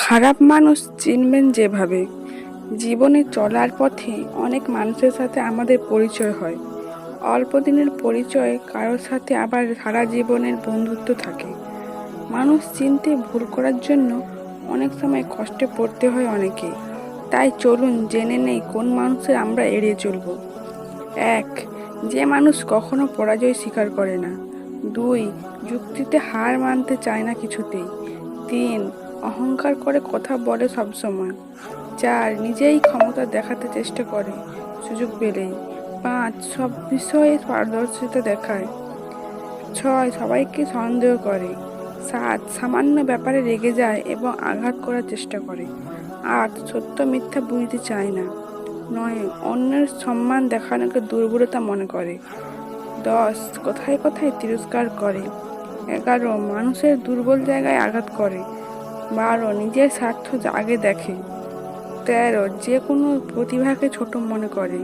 খারাপ মানুষ চিনবেন যেভাবে। জীবনে চলার পথে অনেক মানুষের সাথে আমাদের পরিচয় হয়। অল্প দিনের পরিচয় কারোর সাথে আবার সারা জীবনের বন্ধুত্ব থাকে। মানুষ চিনতে ভুল করার জন্য অনেক সময় কষ্টে পড়তে হয় অনেকে। তাই চলুন জেনে নেই কোন মানুষের আমরা এড়িয়ে চলব। এক, যে মানুষ কখনো পরাজয় স্বীকার করে না। দুই, যুক্তিতে হার মানতে চায় না কিছুতেই। তিন অহংকার করে কথা বলে সবসময়। চার নিজেই ক্ষমতা দেখাতে চেষ্টা করে, সুযোগ পেলেই। পাঁচ, সব বিষয়ে পারদর্শিতা দেখায়। ছয়, সবাইকে সন্দেহ করে। সাত, সামান্য ব্যাপারে রেগে যায় এবং আঘাত করার চেষ্টা করে। আট, সত্য মিথ্যা বুঝতে চায় না। নয়, অন্যের সম্মান দেখানোকে দুর্বলতা মনে করে। দশ, কোথায় কোথায় তিরস্কার করে। এগারো, মানুষের দুর্বল জায়গায় আঘাত করে। বারো নিজের স্বার্থ আগে দেখে। তেরো যে কোনো প্রতিভাকে ছোট মনে করে।